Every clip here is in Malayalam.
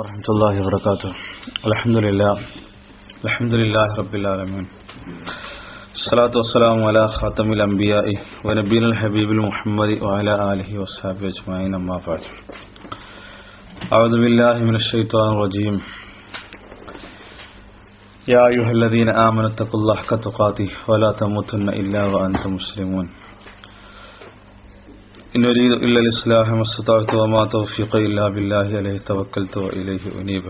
ورحمة الله وبركاته. الحمد لله. الحمد لله رب العالمين. الصلاة والسلام على خاتم الأنبياء ونبينا الحبيب المحمد وعلى آله وصحبه أجمعين. أما بعد. أعوذ بالله من الشيطان الرجيم. يا أيها الذين آمنوا اتقوا الله حق تقاته ولا تموتن إلا وأنتم مسلمون. إن أريد إلا الإصلاح ما استطعت وما توفيقي إلا بالله عليه توكلت وإليه أنيب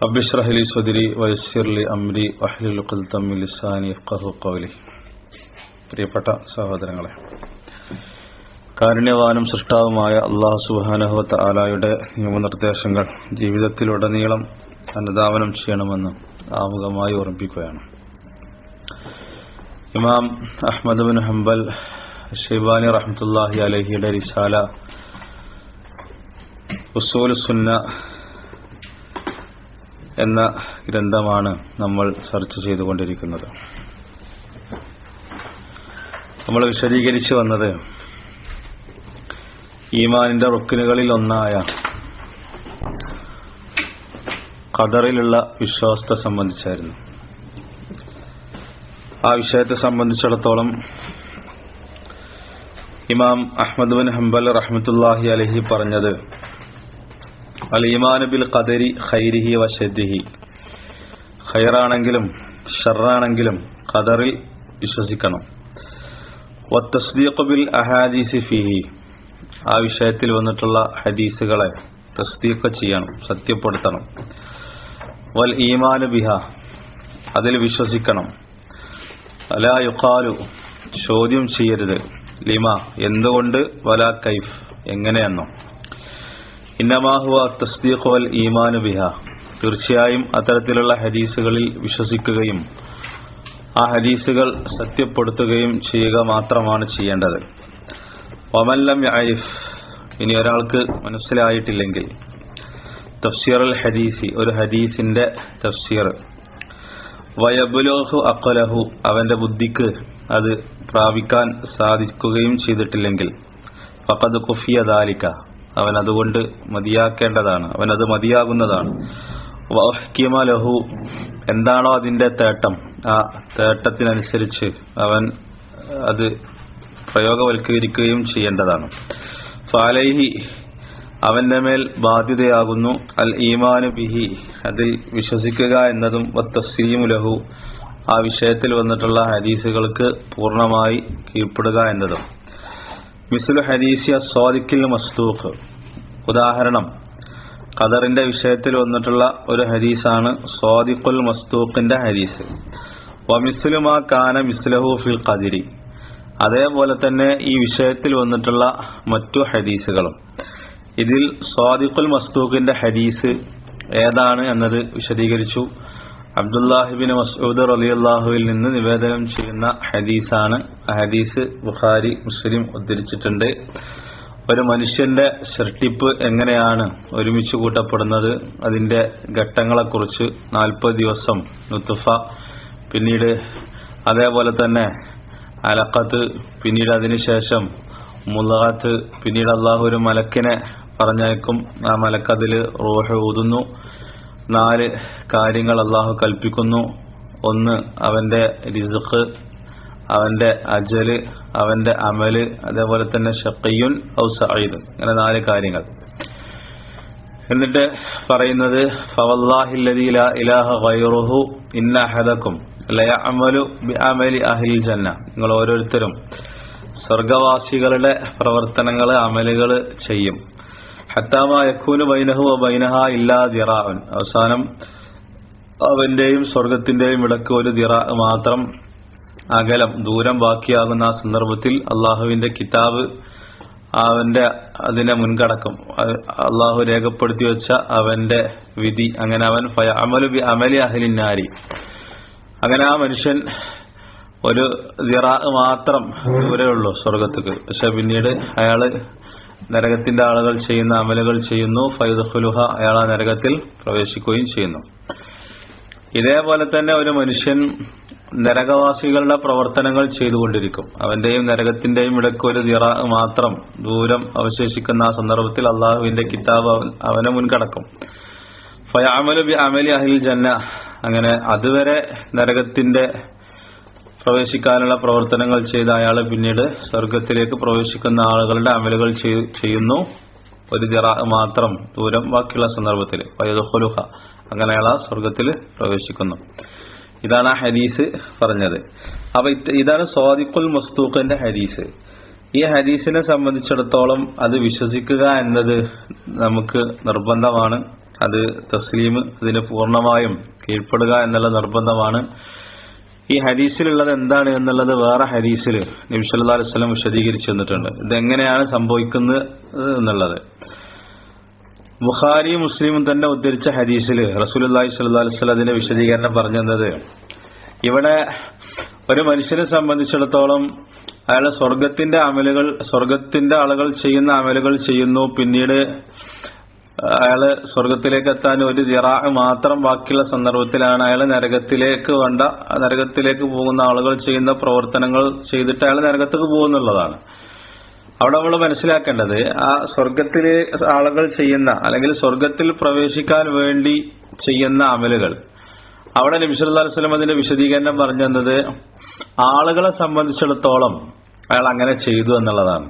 رب اشرح لي صدري ويسر لي أمري واحلل عقدة من لساني يفقهوا قولي പ്രിയപ്പെട്ട സഹോദരങ്ങളെ കാരുണ്യവാനും സൃഷ്ടാവുമായ അള്ളാഹു സുബാനഹുവത്ത് ആലായുടെ നിയമനിർദ്ദേശങ്ങൾ ജീവിതത്തിലുടനീളം അനുധാവനം ചെയ്യണമെന്ന് ആമുഖമായി ഓർമ്മിപ്പിക്കുകയാണ് ഇമാം അഹ്മദ് ബിൻ ഹംബൽ ഷെയ്ബാനി റഹ്മത്തുല്ലാഹി അലഹിയുടെ റിസാല ഉസൂൽ സുന്ന എന്ന ഗ്രന്ഥമാണ് നമ്മൾ ചർച്ച ചെയ്തുകൊണ്ടിരിക്കുന്നത്. നമ്മൾ വിശദീകരിച്ചു വന്നത് ഈമാനിന്റെ റുക്കിനുകളിൽ ഒന്നായ ഖദറിലുള്ള വിശ്വാസത്തെ സംബന്ധിച്ചായിരുന്നു. ആ വിഷയത്തെ സംബന്ധിച്ചിടത്തോളം ഇമാം അഹ്മദ് ബിൻ ഹംബൽ റഹ്മത്തുല്ലാഹി അലഹി പറഞ്ഞത് അൽ ഇമാൻ ബിൽ ഖദരി ഖൈരിഹി വഷദ്ദിഹി ഖൈറാണെങ്കിലും ഷറാണെങ്കിലും ഖദറിൽ വിശ്വസിക്കണം. ബിൽ അഹാദീസി ഫിഹി. ആ വിഷയത്തിൽ വന്നിട്ടുള്ള ഹദീസുകളെ തസ്ദീഖ് ചെയ്യണം സത്യപ്പെടുത്തണം. വൽ ഈമാനു ബിഹ. അതിൽ വിശ്വസിക്കണം. അല യുഖാലു. ചോദ്യം ചെയ്യരുത്. ലിമ എന്തുകൊണ്ട്? വല കൈഫ് എങ്ങനെയെന്നോ. ഇന്നമാഹുവ തസ്ദീഖ് വൽ ഈമാനു ബിഹ. തീർച്ചയായും അത്തരത്തിലുള്ള ഹദീസുകളിൽ വിശ്വസിക്കുകയും ആ ഹദീസുകൾ സത്യപ്പെടുത്തുകയും ചെയ്യുക മാത്രമാണ് ചെയ്യേണ്ടത്. ഒമല്ലം യഅരിഫ് ഇനി ഒരാൾക്ക് മനസ്സിലായിട്ടില്ലെങ്കിൽ. തഫ്സീർ അൽ ഹദീസി ഒരു ഹദീസിന്റെ തഫ്സീർ. വയബുലോഹു അക്കലഹു അവന്റെ ബുദ്ധിക്ക് അത് പ്രാപിക്കാൻ സാധിക്കുകയും ചെയ്തിട്ടില്ലെങ്കിൽ ഫഖദ് കുഫിയ ദാലിക. അവൻ അതുകൊണ്ട് മതിയാക്കേണ്ടതാണ്. അവൻ അത് മതിയാകുന്നതാണ്. വഹ്കിമ ലഹു. എന്താണോ അതിന്റെ തേട്ടം. ആ തേട്ടത്തിനനുസരിച്ച് അവൻ അത് പ്രയോഗവൽക്കരിക്കുകയും ചെയ്യേണ്ടതാണ്. ഫാലൈഹി. അവന്റെ മേൽ ബാധ്യതയാകുന്നു. അൽ ഈമാനു ബിഹി. അതിൽ വിശ്വസിക്കുക എന്നതും വത്തസീമു ലഹു. ആ വിഷയത്തിൽ വന്നിട്ടുള്ള ഹദീസുകൾക്ക് പൂർണമായി കീഴ്പ്പെടുക എന്നതും. മിസുൽ ഹദീസിയ സ്വാദിക്കിൽ മസ്തൂഖ് ഉദാഹരണം ഖദറിന്റെ വിഷയത്തിൽ വന്നിട്ടുള്ള ഒരു ഹദീസാണ് സ്വാദിഖുൽ മസ്തൂഖിന്റെ ഹദീസ്. വമിസ്ലുമാ കാന മിസ്ലഹു ഫിൽ ഖദിരി. അതേപോലെ തന്നെ ഈ വിഷയത്തിൽ വന്നിട്ടുള്ള മറ്റു ഹദീസുകളും. ഇതിൽ സ്വാദിഖുൽ മസ്തൂഖിന്റെ ഹദീസ് ഏതാണ് എന്നത് വിശദീകരിച്ചു. അബ്ദുല്ലാഹിബിൻ മസൂദ് അള്ളാഹുവിൽ നിന്ന് നിവേദനം ചെയ്യുന്ന ഹദീസാണ്. ഹദീസ് ബുഖാരി മുസ്ലിം ഉദ്ധരിച്ചിട്ടുണ്ട്. ഒരു മനുഷ്യന്റെ സൃഷ്ടിപ്പ് എങ്ങനെയാണ് ഒരുമിച്ച് കൂട്ടപ്പെടുന്നത്? അതിന്റെ ഘട്ടങ്ങളെക്കുറിച്ച് നാൽപ്പത് ദിവസം നുത്തുഫ പിന്നീട് അതേപോലെ തന്നെ അലക്കത്ത് പിന്നീട് അതിനുശേഷം മുലകത്ത് പിന്നീട് അള്ളാഹു ഒരു മലക്കിനെ പറഞ്ഞയക്കും. ആ മലക്കതിൽ റോഷ ഊതുന്നു. നാല് കാര്യങ്ങൾ അള്ളാഹു കൽപ്പിക്കുന്നു. ഒന്ന് അവന്റെ റിസുഖ് അവന്റെ അജൽ അവന്റെ അമൽ അതേപോലെ തന്നെ ഷക്കയ്യുൻ ഔ സഹീദ് ഇങ്ങനെ നാല് കാര്യങ്ങൾ. എന്നിട്ട് പറയുന്നത് നിങ്ങൾ ഓരോരുത്തരും സ്വർഗവാസികളുടെ പ്രവർത്തനങ്ങൾ അമലുകൾ ചെയ്യും. അവസാനം അവന്റെയും സ്വർഗത്തിന്റെയും ഇടയ്ക്ക് ഒരു ദിറ മാത്രം അകലം ദൂരം ബാക്കിയാകുന്ന ആ സന്ദർഭത്തിൽ അള്ളാഹുവിന്റെ കിതാബ് അവന്റെ അതിനെ മുൻകടക്കും. അള്ളാഹു രേഖപ്പെടുത്തി വെച്ച അവന്റെ വിധി. അങ്ങനെ അവൻ അമലു അമലി അഹലിനാരി അങ്ങനെ ആ മനുഷ്യൻ ഒരു ദിറ മാത്രം ദൂരേ ഉള്ളൂ സ്വർഗത്തേക്ക് പക്ഷെ പിന്നീട് അയാൾ നരകത്തിന്റെ ആളുകൾ ചെയ്യുന്ന അമലുകൾ ചെയ്യുന്നു. ഫൈദുഹുലുഹ അയാൾ ആ നരകത്തിൽ പ്രവേശിക്കുകയും ചെയ്യുന്നു. ഇതേപോലെ തന്നെ ഒരു മനുഷ്യൻ നരകവാസികളുടെ പ്രവർത്തനങ്ങൾ ചെയ്തുകൊണ്ടിരിക്കും. അവന്റെയും നരകത്തിന്റെയും ഇടയ്ക്ക് ഒരു നിറ മാത്രം ദൂരം അവശേഷിക്കുന്ന ആ സന്ദർഭത്തിൽ അള്ളാഹുവിന്റെ കിതാബ് അവനെ മുൻകടക്കും ഫയാമലു ബി അമലി അഹിൽ ജന്ന. അങ്ങനെ അതുവരെ നരകത്തിന്റെ പ്രവേശിക്കാനുള്ള പ്രവർത്തനങ്ങൾ ചെയ്ത അയാൾ പിന്നീട് സ്വർഗത്തിലേക്ക് പ്രവേശിക്കുന്ന ആളുകളുടെ അമലുകൾ ചെയ്യുന്നു. ഒരു ദിറ മാത്രം ദൂരം ബാക്കിയുള്ള സന്ദർഭത്തിൽ വയതുഹുലുഹ അങ്ങനെ അയാൾ സ്വർഗത്തിൽ പ്രവേശിക്കുന്നു. ഇതാണ് ആ ഹദീസ് പറഞ്ഞത്. അപ്പൊ ഇത് ഇതാണ് സ്വാദിഖുൽ മസ്തൂഖിന്റെ ഹദീസ്. ഈ ഹദീസിനെ സംബന്ധിച്ചിടത്തോളം അത് വിശ്വസിക്കുക എന്നത് നമുക്ക് നിർബന്ധമാണ്. അത് തസ്ലീം അതിന് പൂർണമായും കീഴ്പ്പെടുക എന്നുള്ള നിർബന്ധമാണ്. ഈ ഹദീസിലുള്ളത് എന്താണ് എന്നുള്ളത് വേറെ ഹദീസിൽ നബി സല്ലല്ലാഹു അലൈഹി വസല്ലം വിശദീകരിച്ചു തന്നിട്ടുണ്ട്. ഇതെങ്ങനെയാണ് സംഭവിക്കുന്നത് എന്നുള്ളത്. ബുഖാരി മുസ്ലിമും തന്നെ ഉദ്ധരിച്ച ഹദീസിൽ റസൂലുള്ളാഹി സ്വല്ലല്ലാഹു അലൈഹി അതിന്റെ വിശദീകരണം പറഞ്ഞത് ഇവിടെ ഒരു മനുഷ്യനെ സംബന്ധിച്ചിടത്തോളം അയാൾ സ്വർഗത്തിന്റെ അമലുകൾ സ്വർഗത്തിന്റെ ആളുകൾ ചെയ്യുന്ന അമലുകൾ ചെയ്യുന്നു. പിന്നീട് അയാൾ സ്വർഗത്തിലേക്ക് എത്താൻ ഒരു ജിറാ മാത്രം ബാക്കിയുള്ള സന്ദർഭത്തിലാണ് അയാൾ നരകത്തിലേക്ക് വേണ്ട നരകത്തിലേക്ക് പോകുന്ന ആളുകൾ ചെയ്യുന്ന പ്രവർത്തനങ്ങൾ ചെയ്തിട്ട് അയാൾ നരകത്തേക്ക് പോകുന്നുള്ളതാണ്. അവിടെ നമ്മൾ മനസ്സിലാക്കേണ്ടത് ആ സ്വർഗത്തിലെ ആളുകൾ ചെയ്യുന്ന അല്ലെങ്കിൽ സ്വർഗത്തിൽ പ്രവേശിക്കാൻ വേണ്ടി ചെയ്യുന്ന അമലുകൾ. അവിടെ നബി സല്ലല്ലാഹു അലൈഹി വസല്ലം അതിന്റെ വിശദീകരണം പറഞ്ഞു തന്നത് ആളുകളെ സംബന്ധിച്ചിടത്തോളം അയാൾ അങ്ങനെ ചെയ്തു എന്നുള്ളതാണ്.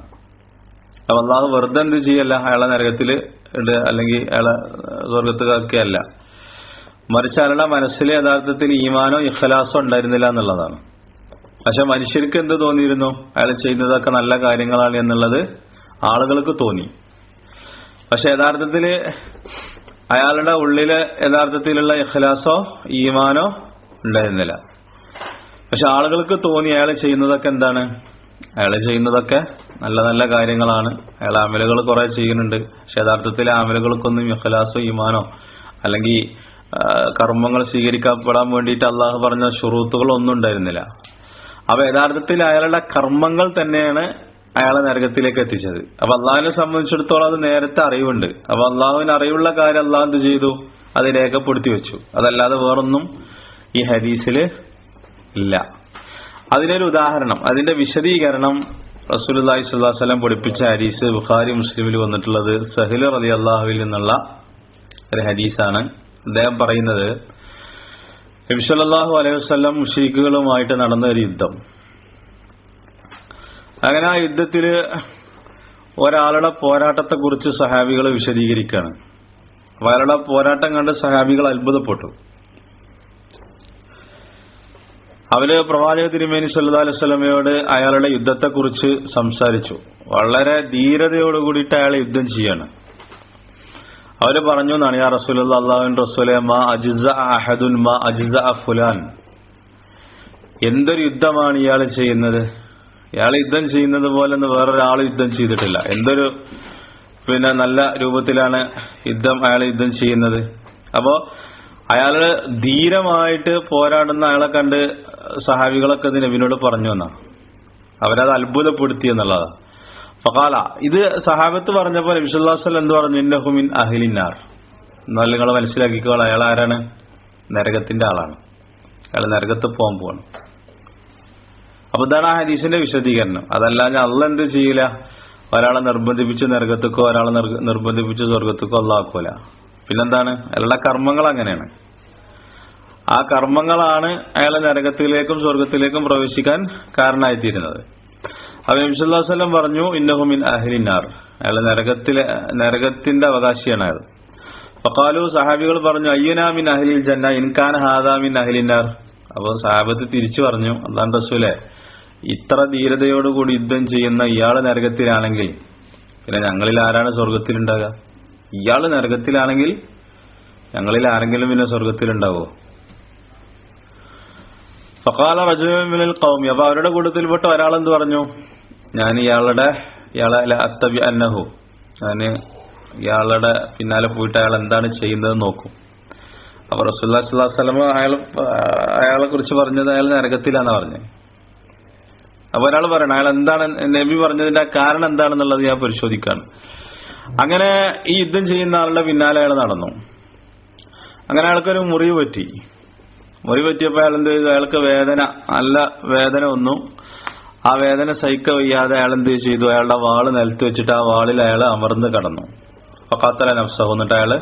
അപ്പൊ അള്ളാഹു വെറുതെ എന്ത് ചെയ്യല്ല അയാളെ നരകത്തിൽ അല്ലെങ്കിൽ അയാളെ സ്വർഗത്തുകാക്കിയല്ല മറിച്ച് അയാളുടെ മനസ്സിൽ യഥാർത്ഥത്തിൽ ഈമാനോ ഇഖലാസോ ഉണ്ടായിരുന്നില്ല എന്നുള്ളതാണ്. പക്ഷെ മനുഷ്യർക്ക് എന്ത് തോന്നിയിരുന്നു? അയാൾ ചെയ്യുന്നതൊക്കെ നല്ല കാര്യങ്ങളാണ് എന്നുള്ളത് ആളുകൾക്ക് തോന്നി. പക്ഷെ യഥാർത്ഥത്തിൽ അയാളുടെ ഉള്ളിലെ യഥാർത്ഥത്തിലുള്ള ഇഖലാസോ ഈമാനോ ഉണ്ടായിരുന്നില്ല. പക്ഷെ ആളുകൾക്ക് തോന്നി അയാൾ ചെയ്യുന്നതൊക്കെ എന്താണ്? അയാൾ ചെയ്യുന്നതൊക്കെ നല്ല നല്ല കാര്യങ്ങളാണ്. അയാൾ അമലുകൾ കുറെ ചെയ്യുന്നുണ്ട്. പക്ഷെ യഥാർത്ഥത്തിൽ അമലുകൾക്കൊന്നും ഇഖലാസോ ഈമാനോ അല്ലെങ്കിൽ കർമ്മങ്ങൾ സ്വീകരിക്കപ്പെടാൻ വേണ്ടിയിട്ട് അള്ളാഹു പറഞ്ഞ ഷുറൂത്തുകൾ ഒന്നും ഉണ്ടായിരുന്നില്ല. അപ്പൊ യഥാർത്ഥത്തിൽ അയാളുടെ കർമ്മങ്ങൾ തന്നെയാണ് അയാളെ നരകത്തിലേക്ക് എത്തിച്ചത്. അപ്പൊ അള്ളാഹിനെ സംബന്ധിച്ചിടത്തോളം അത് നേരത്തെ അറിവുണ്ട്. അപ്പൊ അള്ളാഹുവിന് അറിവുള്ള കാര്യം അള്ളാഹ് എന്ത് ചെയ്തു? അത് രേഖപ്പെടുത്തി വെച്ചു. അതല്ലാതെ വേറൊന്നും ഈ ഹദീസിൽ ഇല്ല. അതിനൊരു ഉദാഹരണം. അതിന്റെ വിശദീകരണം റസൂലി വസല്ലം പഠിപ്പിച്ച ഹരീസ് ബുഖാരി മുസ്ലിമിൽ വന്നിട്ടുള്ളത് സഹിൽ അലി അള്ളാഹുവിൽ നിന്നുള്ള ഒരു ഹരീസാണ് അദ്ദേഹം പറയുന്നത് നബി സല്ലല്ലാഹു അലൈഹി വസ്ലം മുഷീഖുകളുമായിട്ട് നടന്ന ഒരു യുദ്ധം. അങ്ങനെ ആ യുദ്ധത്തിൽ ഒരാളുടെ പോരാട്ടത്തെ കുറിച്ച് സഹാബികൾ വിശദീകരിക്കുകയാണ്. അയാളുടെ പോരാട്ടം കണ്ട് സഹാബികൾ അത്ഭുതപ്പെട്ടു. അവർ പ്രവാചക തിരുമേനി സല്ലു സ്വലമയോട് അയാളുടെ യുദ്ധത്തെക്കുറിച്ച് സംസാരിച്ചു. വളരെ ധീരതയോട് കൂടിയിട്ട് അയാൾ യുദ്ധം ചെയ്യാണ്. അവർ പറഞ്ഞു എന്നാണ് യാ റസൂൽ അള്ളാഹുൻ റസൂലെ മാ അജിസ അഹദുൻ മാ അജിസ ഫുലാൻ എന്തൊരു യുദ്ധമാണ് ഇയാൾ ചെയ്യുന്നത്? ഇയാൾ യുദ്ധം ചെയ്യുന്നത് പോലെ ഒന്ന് വേറൊരാൾ യുദ്ധം ചെയ്തിട്ടില്ല. എന്തൊരു പിന്നെ നല്ല രൂപത്തിലാണ് യുദ്ധം അയാൾ യുദ്ധം ചെയ്യുന്നത്? അപ്പോ അയാൾ ധീരമായിട്ട് പോരാടുന്ന അയാളെ കണ്ട് സഹാബികളൊക്കെ ഇത് നബിനോട് പറഞ്ഞു എന്നാ. അവരത് അത്ഭുതപ്പെടുത്തി എന്നുള്ളതാ. ഫകാല ഇത് സഹാബത്ത് പറഞ്ഞപ്പോൾ നബിസുല്ലാസ്വൽ എന്ത് പറഞ്ഞു ഇന്നഹുമിൻ അഹിലിന്നാർ. എന്നാൽ നിങ്ങൾ മനസ്സിലാക്കിക്കോളാം അയാൾ ആരാണ്? നരകത്തിന്റെ ആളാണ്. അയാൾ നരകത്ത് പോകാൻ പോവാണ്. അപ്പൊ ഇതാണ് ആ ഹദീസിന്റെ വിശദീകരണം. അതല്ലാതെ അള്ള എന്ത് ചെയ്യില്ല ഒരാളെ നിർബന്ധിപ്പിച്ച് നരകത്തേക്കോ ഒരാളെ നിർബന്ധിപ്പിച്ച് സ്വർഗത്തേക്കോ അള്ളാക്കൂല പിന്നെന്താണ്? അയാളുടെ കർമ്മങ്ങൾ അങ്ങനെയാണ്. ആ കർമ്മങ്ങളാണ് അയാളെ നരകത്തിലേക്കും സ്വർഗത്തിലേക്കും പ്രവേശിക്കാൻ കാരണമായിത്തീരുന്നത്. അപ്പൊ നബിസ്വല്ലം പറഞ്ഞു ഇന്നഹുമിൻ അഹ്ലിന്നാർ. അയാളെ നരകത്തിലെ നരകത്തിന്റെ അവകാശിയാണ് അയാൾ ഫക്കാലു സഹാബികൾ പറഞ്ഞു അയ്യനാമിൻ അഹ്ലിൽ ജന്ന ഇൻഖാൻ ഹാദാമിൻ അഹ്ലിന്നാർ. അപ്പൊ സഹാബത്ത് തിരിച്ചു പറഞ്ഞു അള്ളാൻ റസൂലെ ഇത്ര ധീരതയോടുകൂടി യുദ്ധം ചെയ്യുന്ന ഇയാൾ നരകത്തിലാണെങ്കിൽ പിന്നെ ഞങ്ങളിൽ ആരാണ് സ്വർഗത്തിലുണ്ടാകുക ഇയാൾ നരകത്തിലാണെങ്കിൽ ഞങ്ങളിൽ ആരെങ്കിലും പിന്നെ സ്വർഗത്തിലുണ്ടാവോ? ഫക്കാല റജുമിനിൽ കൗമി അപ്പൊ അവരുടെ കൂട്ടത്തിൽപ്പെട്ട ഒരാൾ എന്ത് പറഞ്ഞു? ഞാൻ ഇയാളുടെ ഇയാളെ അത്തബി അന്നഹു. ഞാൻ ഇയാളുടെ പിന്നാലെ പോയിട്ട് അയാൾ എന്താണ് ചെയ്യുന്നത് നോക്കും. അപ്പൊ റസുല്ലാ വസല്ലം അയാൾ അയാളെ കുറിച്ച് പറഞ്ഞത് അയാൾ നരകത്തിലാന്ന് പറഞ്ഞത് അപ്പൊ ഒരാൾ പറയണം അയാൾ എന്താണ് നബി പറഞ്ഞതിന്റെ കാരണം എന്താണെന്നുള്ളത് ഞാൻ പരിശോധിക്കാണ്. അങ്ങനെ ഈ യുദ്ധം ചെയ്യുന്ന ആളുടെ പിന്നാലെ അയാൾ നടന്നു. അങ്ങനെ അയാൾക്കൊരു മുറിവ് പറ്റി. മുറി പറ്റിയപ്പോൾ അയാൾ എന്ത് ചെയ്തു? അയാൾക്ക് വേദന നല്ല വേദന ഒന്നും ആ വേദന സഹിക്ക വയ്യാതെ അയാൾ എന്ത് ചെയ്തു? അയാളുടെ വാൾ നിലത്ത് വെച്ചിട്ട് ആ വാളിൽ അയാൾ അമർന്ന് കടന്നു. ഫക്കാത്തല നഫ്സഹു. എന്നിട്ട് അയാൾ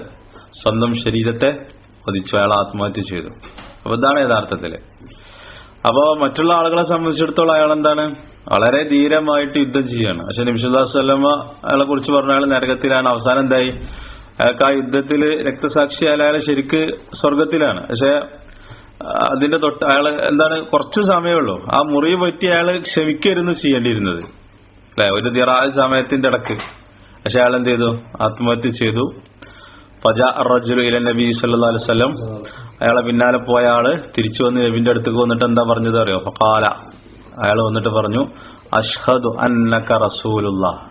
സ്വന്തം ശരീരത്തെ വധിച്ചു അയാൾ ആത്മഹത്യ ചെയ്തു. അപ്പൊ ഇതാണ് യഥാർത്ഥത്തിൽ. അപ്പോ മറ്റുള്ള ആളുകളെ സംബന്ധിച്ചിടത്തോളം അയാൾ എന്താണ്? വളരെ ധീരമായിട്ട് യുദ്ധം ചെയ്യാണ്. പക്ഷെ നിമിഷദാസ് വല്ലമ്മ അയാളെ കുറിച്ച് പറഞ്ഞ അയാൾ നരകത്തിലാണ്. അവസാനം എന്തായി? അയാൾക്ക് ആ യുദ്ധത്തിൽ രക്തസാക്ഷി അയാൾ ശരിക്ക് സ്വർഗത്തിലാണ് പക്ഷെ അതിന്റെ തൊട്ട് അയാൾ എന്താണ് കുറച്ച് സമയമുള്ളൂ ആ മുറി പറ്റി അയാൾ ക്ഷമിക്കായിരുന്നു ചെയ്യേണ്ടിയിരുന്നത്. അല്ലെ? ഒരു ദിറായ സമയത്തിന്റെ ഇടയ്ക്ക്. പക്ഷെ അയാൾ എന്ത് ചെയ്തു? ആത്മഹത്യ ചെയ്തു. റജുലു ഇല നബി സല്ലല്ലാഹു അലൈഹി വസല്ലം. അയാളെ പിന്നാലെ പോയ ആൾ തിരിച്ചു വന്ന് നബിന്റെ അടുത്തേക്ക് വന്നിട്ട് എന്താ പറഞ്ഞത് അറിയോ? കാല അയാൾ വന്നിട്ട് പറഞ്ഞു അഷ്ഹദു അന്നക റസൂലുള്ള.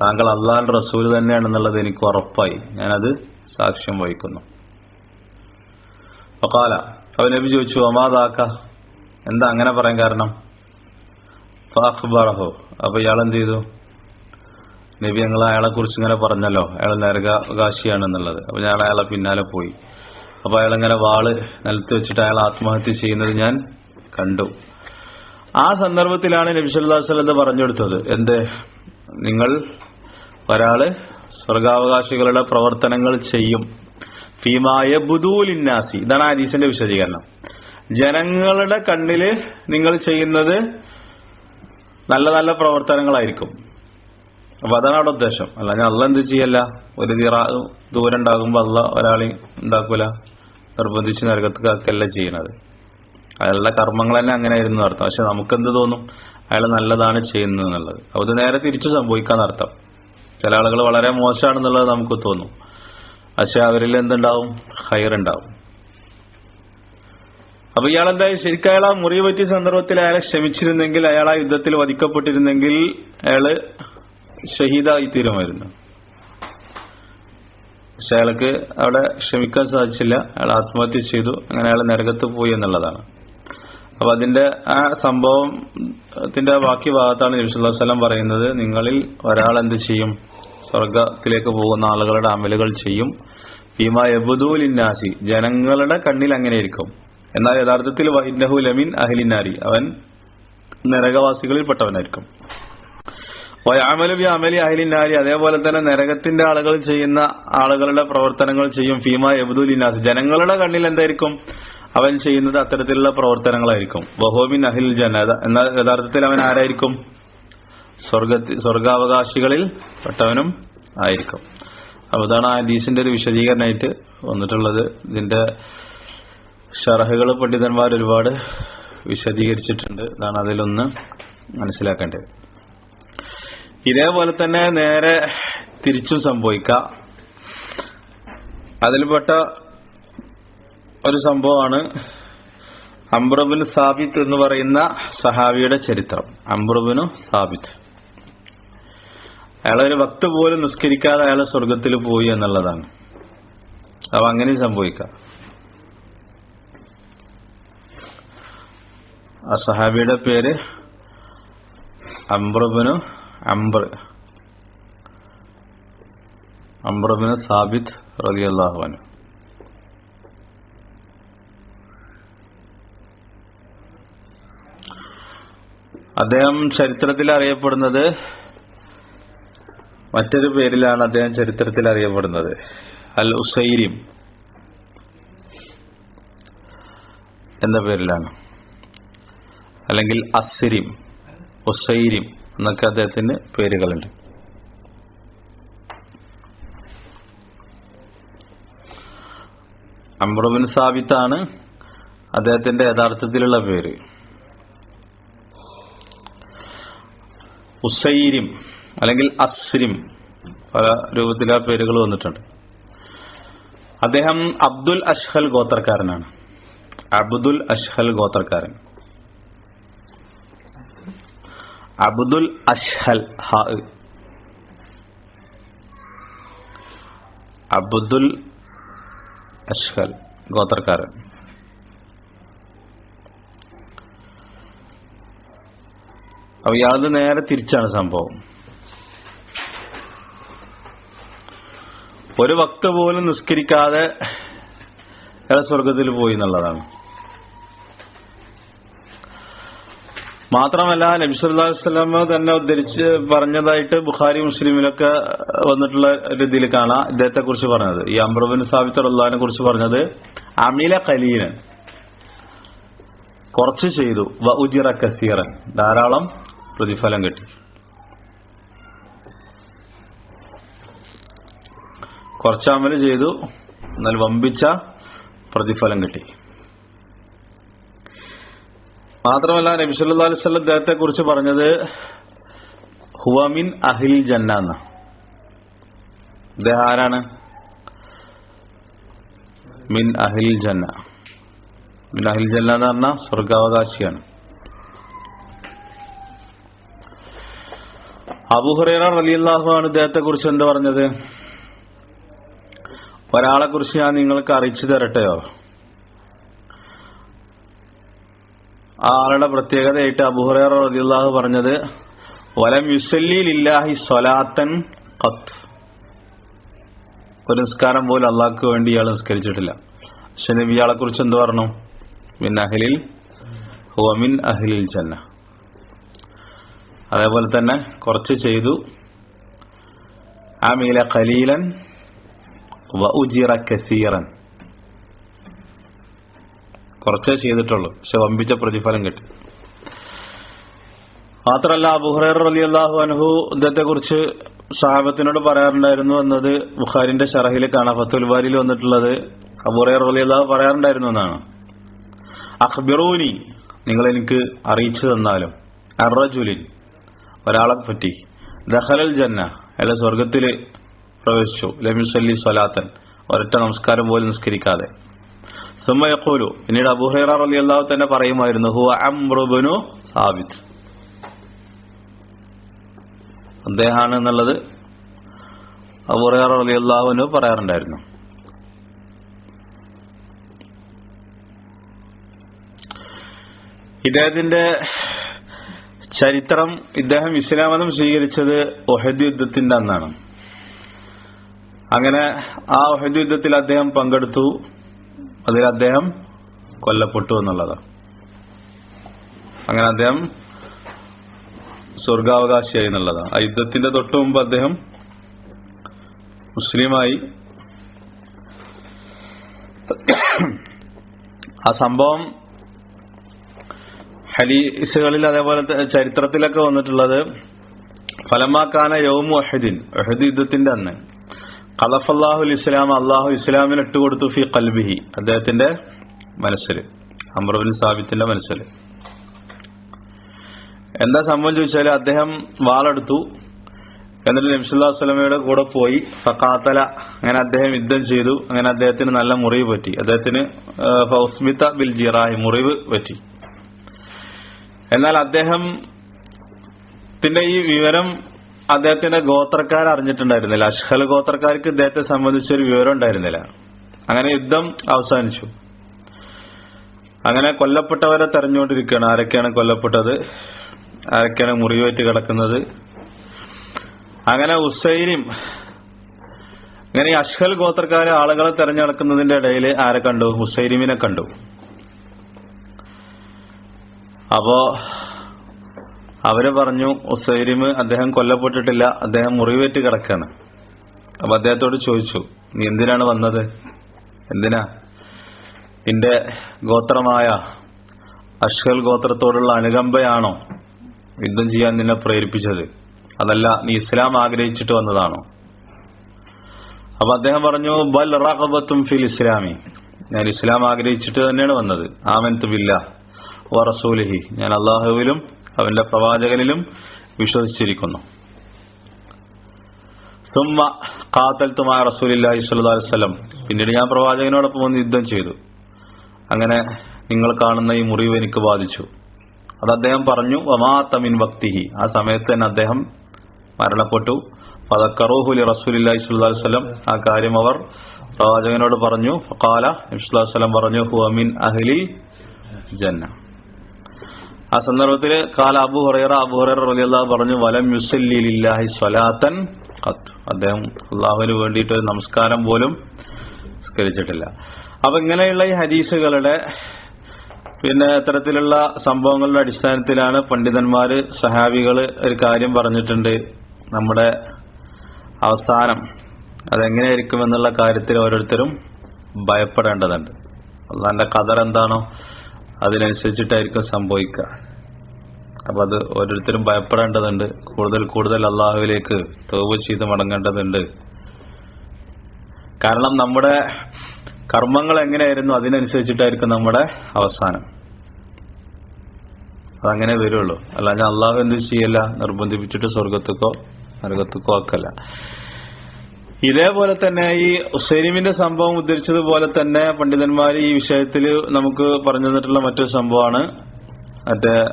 താങ്കൾ അള്ളാഹുന്റെ റസൂൽ തന്നെയാണെന്നുള്ളത് എനിക്ക് ഉറപ്പായി. ഞാനത് സാക്ഷ്യം വഹിക്കുന്നു. ഫഖാല. അവ നബി ചോദിച്ചു അമാതാക്ക എന്താ അങ്ങനെ പറയാൻ കാരണം? ഫാഖ്ബറഹോ അപ്പൊ ഇയാൾ എന്ത് ചെയ്തു? നബി ഞങ്ങൾ അയാളെ കുറിച്ച് ഇങ്ങനെ പറഞ്ഞല്ലോ. അയാൾ നരകാശിയാണെന്നുള്ളത് അപ്പൊ ഞാൻ അയാളെ പിന്നാലെ പോയി. അപ്പൊ അയാൾ ഇങ്ങനെ വാൾ നിലത്ത് വെച്ചിട്ട് അയാൾ ആത്മഹത്യ ചെയ്യുന്നത് ഞാൻ കണ്ടു. ആ സന്ദർഭത്തിലാണ് നബി സല്ലല്ലാഹു അലൈഹി വസല്ലം പറഞ്ഞു കൊടുത്തത്? എന്ത്? നിങ്ങൾ ഒരാൾ സ്വർഗാവകാശികളുടെ പ്രവർത്തനങ്ങൾ ചെയ്യും. ഫീമായ ബുദൂലിന്നാസി. ഇതാണ് ഹദീസിന്റെ വിശദീകരണം. ജനങ്ങളുടെ കണ്ണിൽ നിങ്ങൾ ചെയ്യുന്നത് നല്ല നല്ല പ്രവർത്തനങ്ങളായിരിക്കും. അപ്പൊ അതാണ് അവിടെ ഉദ്ദേശം. അല്ല ഞാൻ അല്ല എന്ത് ചെയ്യല്ല? ഒരു നിറ ദൂരം ഉണ്ടാകുമ്പോ അല്ല ഒരാളെ ഉണ്ടാക്കൂല. നിർബന്ധിച്ച് നരകത്തേക്കല്ല ചെയ്യണത്. അയാളുടെ കർമ്മങ്ങൾ തന്നെ അങ്ങനെ ആയിരുന്നു അർത്ഥം. പക്ഷെ നമുക്കെന്ത് തോന്നും? അയാൾ നല്ലതാണ് ചെയ്യുന്നത് എന്നുള്ളത്. ഇത് നേരെ തിരിച്ചു സംഭവിക്കാന്നർത്ഥം. ചില ആളുകൾ വളരെ മോശമാണെന്നുള്ളത് നമുക്ക് തോന്നും. പക്ഷെ അവരിൽ എന്തുണ്ടാവും? ഹയർ ഉണ്ടാവും അപ്പൊ ഇയാൾ എന്തായാലും ശരിക്കും അയാൾ ആ മുറി പറ്റിയ സന്ദർഭത്തിൽ അയാളെ ക്ഷമിച്ചിരുന്നെങ്കിൽ അയാൾ ആ യുദ്ധത്തിൽ വധിക്കപ്പെട്ടിരുന്നെങ്കിൽ അയാൾ ഷഹീദായി തീരുമായിരുന്നു. പക്ഷെ അയാൾക്ക് അവിടെ ക്ഷമിക്കാൻ സാധിച്ചില്ല. അയാൾ ആത്മഹത്യ ചെയ്തു. അങ്ങനെ അയാൾ നരകത്ത് പോയി എന്നുള്ളതാണ്. അപ്പൊ അതിന്റെ ആ സംഭവത്തിന്റെ ബാക്കി ഭാഗത്താണ് നബിസ്വല്ലാ വസ്ലം പറയുന്നത് നിങ്ങളിൽ ഒരാൾ എന്ത് ചെയ്യും? സ്വർഗത്തിലേക്ക് പോകുന്ന ആളുകളുടെ അമലുകൾ ചെയ്യും. ഭീമ എബുദൂലിന്നാസി ജനങ്ങളുടെ കണ്ണിൽ അങ്ങനെ ഇരിക്കും. എന്നാൽ യഥാർത്ഥത്തിൽ വൈനഹു ലമിൻ അഹ്ലിനാരി അവൻ നരകവാസികളിൽപ്പെട്ടവനായിരിക്കും. വയാമലു ബി അമലി അഹ്ലിനാരി അതേപോലെ തന്നെ നരകത്തിന്റെ ആളുകൾ ചെയ്യുന്ന ആളുകളുടെ പ്രവർത്തനങ്ങൾ ചെയ്യും ഫീമ എബുദുലിനാസ് ജനങ്ങളുടെ കണ്ണിൽ എന്തായിരിക്കും? അവൻ ചെയ്യുന്നത് അത്തരത്തിലുള്ള പ്രവർത്തനങ്ങളായിരിക്കും. വഹോമിൻ അഹിൽ ജനത എന്നാൽ യഥാർത്ഥത്തിൽ അവൻ ആരായിരിക്കും? സ്വർഗത്തി സ്വർഗാവകാശികളിൽ പെട്ടവനും ആയിരിക്കും. അപ്പൊ ഇതാണ് ആ ഹദീസിന്റെ ഒരു വിശദീകരണമായിട്ട് വന്നിട്ടുള്ളത്. ഇതിന്റെ ഷറഹുകൾ പണ്ഡിതന്മാർ ഒരുപാട് വിശദീകരിച്ചിട്ടുണ്ട്. ഇതാണ് അതിലൊന്ന് മനസ്സിലാക്കേണ്ടത്. ഇതേപോലെ തന്നെ നേരെ തിരിച്ചും സംഭവിക്കാം. അതിൽപ്പെട്ട ഒരു സംഭവമാണ് അംബ്രബിന് സാബിത്ത് എന്ന് പറയുന്ന സഹാബിയുടെ ചരിത്രം. അംബ്രബിനു സാബിത്ത്. അയാളൊരു ഭക്ത പോലും നിസ്കരിക്കാതെ അയാൾ സ്വർഗത്തിൽ പോയി എന്നുള്ളതാണ്. അവ അങ്ങനെ സംഭവിക്കാം. ആ സഹാബിയുടെ പേര് അംബ്രബിനു അംബർ അംബ്രബിന് റലി അള്ളാഹുവാനു അദ്ദേഹം ചരിത്രത്തിൽ അറിയപ്പെടുന്നത് മറ്റൊരു പേരിലാണ് അദ്ദേഹം ചരിത്രത്തിൽ അറിയപ്പെടുന്നത്. അൽ ഉസൈരിം എന്ന പേരിലാണ്. അല്ലെങ്കിൽ അസിരിം ഉസൈരിം എന്നൊക്കെ അദ്ദേഹത്തിന് പേരുകളുണ്ട്. അമ്രുബിൻ സാബിത്താണ് അദ്ദേഹത്തിന്റെ യഥാർത്ഥത്തിലുള്ള പേര്. ഉസൈരിം അല്ലെങ്കിൽ അസ്രിം പല രൂപത്തിൽ ആ പേരുകൾ വന്നിട്ടുണ്ട്. അദ്ദേഹം അബ്ദുൽ അഷ്ഹൽ ഗോത്രക്കാരനാണ്. അബ്ദുൽ അഷ്ഹൽ ഗോത്രക്കാരൻ. അബ്ദുൽ അഷ്ഹൽ ഹ അബ്ദുൽ അഷ്ഹൽ ഗോത്രക്കാരൻ. അപ്പൊ യാത് നേരെ തിരിച്ചാണ് സംഭവം. ഒരു ഭക്ത പോലും നിസ്കരിക്കാതെ സ്വർഗത്തിൽ പോയി എന്നുള്ളതാണ്. മാത്രമല്ല നബി അലൈഹി തന്നെ ഉദ്ധരിച്ച് പറഞ്ഞതായിട്ട് ബുഖാരി മുസ്ലിമിലൊക്കെ വന്നിട്ടുള്ള രീതിയിൽ കാണാം. ഇദ്ദേഹത്തെ കുറിച്ച് പറഞ്ഞത്. ഈ അമ്രബിൻ സാബിത്ത് അള്ളഹാനെ കുറിച്ച് പറഞ്ഞത് അമില കലീനൻ കുറച്ച് ചെയ്തു. വ ഉജിറ കസീറൻ. ധാരാളം പ്രതിഫലം കിട്ടി. കുറച്ച് അമൽ ചെയ്തു. എന്നാൽ വമ്പിച്ച പ്രതിഫലം കിട്ടി. മാത്രമല്ല നബി അലൈഹി വസല്ലം അദ്ദേഹത്തെ കുറിച്ച് പറഞ്ഞത് ഹുവമിൻ അഹിൽ ജന്ന എന്ന. അദ്ദേഹം ആരാണ്? മിൻ അഹിൽ ജന്ന. മിൻ അഹിൽ ജന്ന എന്ന് പറഞ്ഞാൽ സ്വർഗാവകാശിയാണ്. അബുഹുറൈറ റളിയല്ലാഹു ആണ് ഇദ്ദേഹത്തെ കുറിച്ച് എന്ത് പറഞ്ഞത്? ഒരാളെ കുറിച്ച് ഞാൻ നിങ്ങൾക്ക് അറിയിച്ചു തരട്ടെയോ? ആ ആളുടെ പ്രത്യേകതയായിട്ട് അബുഹുറേർ റതിയുള്ള പറഞ്ഞത് വലം യുസല്ലി ലില്ലാഹി സ്വലാത്തൻ ഖത്ത് ഒരു നിസ്കാരം പോലും അള്ളാഹ്ക്ക് വേണ്ടി ഇയാൾ നിസ്കരിച്ചിട്ടില്ല. പക്ഷെ നബി ഇയാളെ കുറിച്ച് എന്ത് പറഞ്ഞു? മിൻ അഹ്ലിൽ ഹുവ മിൻ അഹ്ലിൽ ജന്ന. അതേപോലെ തന്നെ കുറച്ച് ചെയ്തു. ആ മീല ഖലീലൻ വ ഉജിറ കസീറൻ. കുറച്ചേ ചെയ്തിട്ടുള്ളൂ പക്ഷെ വമ്പിച്ച പ്രതിഫലം കിട്ടി. മാത്രല്ല അബുഹറർ അലി അള്ളാഹു അനഹു ഇദ്ദേഹത്തെ കുറിച്ച് സാഹബത്തിനോട് പറയാറുണ്ടായിരുന്നു എന്നത് ബുഖാരിന്റെ ഷറഹിൽ കാണാം ഫത്തുൽ ബാരിയിൽ വന്നിട്ടുള്ളത് അബുറേർ അലി അള്ളാഹു പറയാറുണ്ടായിരുന്നു എന്നാണ്. അഖ്ബിറൂനി നിങ്ങൾ എനിക്ക് അറിയിച്ചു തന്നാലും അറജുലിൻ ഒരാളെ പറ്റി ദഹലൽ ജന്ന അല്ല സ്വർഗത്തിൽ പ്രവേശിച്ചു. ലമിസല്ലി സ്വലാത്തൻ. ഒരൊറ്റ നമസ്കാരം പോലും നിസ്കരിക്കാതെ. സുമ്മയക്കോലു പിന്നീട് അബുഹൈറ അലി അള്ളാഹു തന്നെ പറയുമായിരുന്നു ഹുവ അംറുബനു സാബിത്. അദ്ദേഹമാണ് എന്നുള്ളത് അബുഹൈറ അലി അള്ളാഹുവിന് പറയാറുണ്ടായിരുന്നു. ഇദ്ദേഹത്തിന്റെ ചരിത്രം ഇദ്ദേഹം ഇസ്ലാമതം സ്വീകരിച്ചത് ഒഹദ് യുദ്ധത്തിന്റെ അന്നാണ്. അങ്ങനെ ആ ഒഹദ് യുദ്ധത്തിൽ അദ്ദേഹം പങ്കെടുത്തു. അതിൽ അദ്ദേഹം കൊല്ലപ്പെട്ടു എന്നുള്ളതാണ് അങ്ങനെ അദ്ദേഹം സ്വർഗാവകാശിയായി എന്നുള്ളതാണ് ആ യുദ്ധത്തിന്റെ തൊട്ട് മുമ്പ് അദ്ദേഹം മുസ്ലിമായി ആ സംഭവം ഹലീസുകളിൽ അതേപോലെ ചരിത്രത്തിലൊക്കെ വന്നിട്ടുള്ളത് ഫലമാക്കാന യൗമു അഹദിൻ അഹദ് യുദ്ധത്തിന്റെ അന്ന്. ഖലഫല്ലാഹുൽ ഇസ്ലാം അള്ളാഹു ഇസ്ലാമിന് ഇട്ടുകൊടുത്തു ഫി കൽബിഹി അദ്ദേഹത്തിന്റെ മനസ്സിൽ അമ്രബിൻ സാബിത്തിന്റെ മനസ്സിൽ എന്താ സംഭവം ചോദിച്ചാൽ അദ്ദേഹം വാളെടുത്തു. എന്നിട്ട് നബ്സുല്ലാ വസ്ലമയുടെ കൂടെ പോയി. ഫക്കാത്തല അങ്ങനെ അദ്ദേഹം യുദ്ധം ചെയ്തു. അങ്ങനെ അദ്ദേഹത്തിന് നല്ല മുറിവ് പറ്റി. അദ്ദേഹത്തിന് ഫൗസ്മിത ബിൽ ജിറായി മുറിവ് പറ്റി. എന്നാൽ അദ്ദേഹം ത്തിന്റെ ഈ വിവരം അദ്ദേഹത്തിന്റെ ഗോത്രക്കാർ അറിഞ്ഞിട്ടുണ്ടായിരുന്നില്ല. അഷ്ഹൽ ഗോത്രക്കാർക്ക് ഇദ്ദേഹത്തെ സംബന്ധിച്ചൊരു വിവരം ഉണ്ടായിരുന്നില്ല. അങ്ങനെ യുദ്ധം അവസാനിച്ചു. അങ്ങനെ കൊല്ലപ്പെട്ടവരെ തെരഞ്ഞുകൊണ്ടിരിക്കുകയാണ്. ആരൊക്കെയാണ് കൊല്ലപ്പെട്ടത്? ആരൊക്കെയാണ് മുറിവേറ്റ് കിടക്കുന്നത്? അങ്ങനെ ഉസൈനും അങ്ങനെ ഈ അഷ്ഹൽ ഗോത്രക്കാരെ ആളുകളെ തെരഞ്ഞെടുക്കുന്നതിന്റെ ഇടയിൽ ആരെ കണ്ടു? ഹുസൈനിമിനെ കണ്ടു. അപ്പോ അവർ പറഞ്ഞു ഉസൈരിമ് അദ്ദേഹം കൊല്ലപ്പെട്ടിട്ടില്ല അദ്ദേഹം മുറിവേറ്റ് കിടക്കാണ്. അപ്പൊ അദ്ദേഹത്തോട് ചോദിച്ചു നീ എന്തിനാണ് വന്നത്? എന്തിനാ? നിന്റെ ഗോത്രമായ അഷ്കൽ ഗോത്രത്തോടുള്ള അനുകമ്പയാണോ യുദ്ധം ചെയ്യാൻ നിന്നെ പ്രേരിപ്പിച്ചത്? അതല്ല നീ ഇസ്ലാം ആഗ്രഹിച്ചിട്ട് വന്നതാണോ? അപ്പൊ അദ്ദേഹം പറഞ്ഞു ബൽ റാഖബത്തും ഫിൽ ഇസ്ലാമി. ഞാൻ ഇസ്ലാം ആഗ്രഹിച്ചിട്ട് തന്നെയാണ് വന്നത്. ആമൻ തുബില്ല വറസൂലിഹി റസൂലിഹി. ഞാൻ അള്ളാഹുവിലും അവന്റെ പ്രവാചകനിലും വിശ്വസിച്ചിരിക്കുന്നു. സുമ്മ കാത്തൽ തുമാ റസൂലില്ലാഹി സ്വല്ലല്ലാഹു വസല്ലം. പിന്നീട് ഞാൻ പ്രവാചകനോടൊപ്പം വന്ന് യുദ്ധം ചെയ്തു. അങ്ങനെ നിങ്ങൾ കാണുന്ന ഈ മുറിവ് എനിക്ക് ബാധിച്ചു. അത് അദ്ദേഹം പറഞ്ഞു വമാത്തമിൻ ഭക്തിഹി ആ സമയത്ത് തന്നെ അദ്ദേഹം മരണപ്പെട്ടു. പതക്കറൂഹുലി റസൂലില്ലാഹി സ്വല്ലല്ലാഹു വസല്ലം. ആ കാര്യം അവർ പ്രവാചകനോട് പറഞ്ഞു. കാല വസല്ലം പറഞ്ഞു ഹുവമിൻ അഹ്ലി ജന്ന. ആ സന്ദർഭത്തിൽ കാല അബു ഹുറൈറ അബു ഹുറൈറ റളിയല്ലാഹു പറഞ്ഞു വലം യുസല്ലില്ലാഹി സ്വലാത്തൻ ഖത്ത് അദ്ദേഹം അള്ളാഹുവിന് വേണ്ടിയിട്ട് നമസ്കാരം പോലും സംസ്കരിച്ചിട്ടില്ല അപ്പൊ ഇങ്ങനെയുള്ള ഈ ഹദീസുകളുടെ പിന്നെ ഇത്തരത്തിലുള്ള സംഭവങ്ങളുടെ അടിസ്ഥാനത്തിലാണ് പണ്ഡിതന്മാർ സഹാബികൾ ഒരു കാര്യം പറഞ്ഞിട്ടുണ്ട്. നമ്മുടെ അവസാനം അതെങ്ങനെയായിരിക്കും എന്നുള്ള കാര്യത്തിൽ ഓരോരുത്തരും ഭയപ്പെടേണ്ടതുണ്ട്. അള്ളാന്റെ കഥർ എന്താണോ അതിനനുസരിച്ചിട്ടായിരിക്കും സംഭവിക്കുക. അപ്പൊ അത് ഓരോരുത്തരും ഭയപ്പെടേണ്ടതുണ്ട്. കൂടുതൽ കൂടുതൽ അള്ളാഹുവിലേക്ക് തോവ് ചെയ്ത് മടങ്ങേണ്ടതുണ്ട്. കാരണം നമ്മുടെ കർമ്മങ്ങൾ എങ്ങനെയായിരുന്നു? അതിനനുസരിച്ചിട്ടായിരിക്കും നമ്മുടെ അവസാനം. അതങ്ങനെ വരുള്ളൂ. അല്ലാതെ അള്ളാഹു എന്ത് ചെയ്യല്ല. നിർബന്ധിപ്പിച്ചിട്ട് സ്വർഗത്തേക്കോ നരകത്തേക്കോ ആക്കല്ല. ഇതേപോലെ തന്നെ ഈ ഉസൈനിമിന്റെ സംഭവം ഉദ്ധരിച്ചതുപോലെ തന്നെ പണ്ഡിതന്മാർ ഈ വിഷയത്തിൽ നമുക്ക് പറഞ്ഞു തന്നിട്ടുള്ള മറ്റൊരു സംഭവമാണ്. മറ്റേ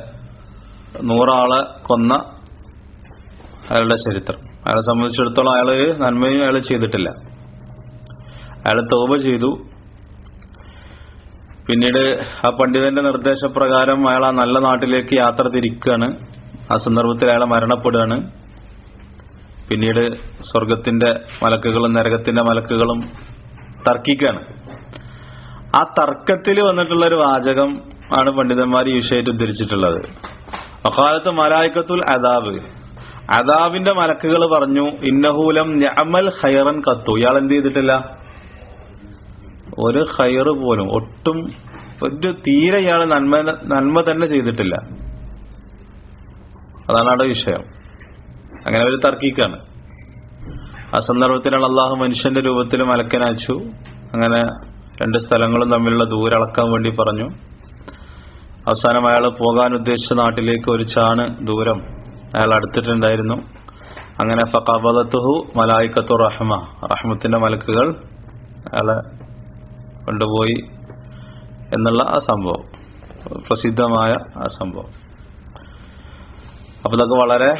നൂറാളെ കൊന്ന അയാളുടെ ചരിത്രം. അയാളെ സംബന്ധിച്ചിടത്തോളം അയാൾ നന്മയും അയാൾ ചെയ്തിട്ടില്ല. അയാൾ തോപ ചെയ്തു. പിന്നീട് ആ പണ്ഡിതന്റെ നിർദ്ദേശപ്രകാരം അയാൾ ആ നല്ല നാട്ടിലേക്ക് യാത്ര തിരിക്കുകയാണ്. ആ സന്ദർഭത്തിൽ അയാളെ മരണപ്പെടുകയാണ്. പിന്നീട് സ്വർഗത്തിന്റെ മലക്കുകളും നരകത്തിന്റെ മലക്കുകളും തർക്കിക്കുകയാണ്. ആ തർക്കത്തിൽ വന്നിട്ടുള്ള ഒരു വാചകം ആണ് പണ്ഡിതന്മാർ ഈ വിഷയത്തിൽ ഉദ്ധരിച്ചിട്ടുള്ളത്. അക്കാലത്ത് മലായിക്കത്തുൽ അദാബ്. അദാബിന്റെ മലക്കുകൾ പറഞ്ഞു ഇന്നഹൂലം ഞമൽ ഖൈറൻ കത്തു. ഇയാൾ എന്ത് ചെയ്തിട്ടില്ല? ഒരു ഹൈറ് പോലും ഒട്ടും ഒരു തീരെ ഇയാൾ നന്മ നന്മ തന്നെ ചെയ്തിട്ടില്ല. അതാണ് അവിടെ വിഷയം. അങ്ങനെ അവർ തർക്കിക്കാണ്. ആ സന്ദർഭത്തിലാണ് അള്ളാഹു മനുഷ്യന്റെ രൂപത്തിൽ മലക്കനാച്ചു. അങ്ങനെ രണ്ട് സ്ഥലങ്ങളും തമ്മിലുള്ള ദൂരം അളക്കാൻ വേണ്ടി പറഞ്ഞു. അവസാനം അയാൾ പോകാൻ ഉദ്ദേശിച്ച നാട്ടിലേക്ക് ഒരു ചാണ് ദൂരം അയാൾ അടുത്തിട്ടുണ്ടായിരുന്നു. അങ്ങനെ ഫക്കാബത്തുഹു മലായിക്കത്തു റഹ്മ റഹ്മത്തിന്റെ മലക്കുകൾ അയാളെ കൊണ്ടുപോയി എന്നുള്ള ആ സംഭവം പ്രസിദ്ധമായ ആ സംഭവം. അപ്പൊ ഇതൊക്കെ വളരെ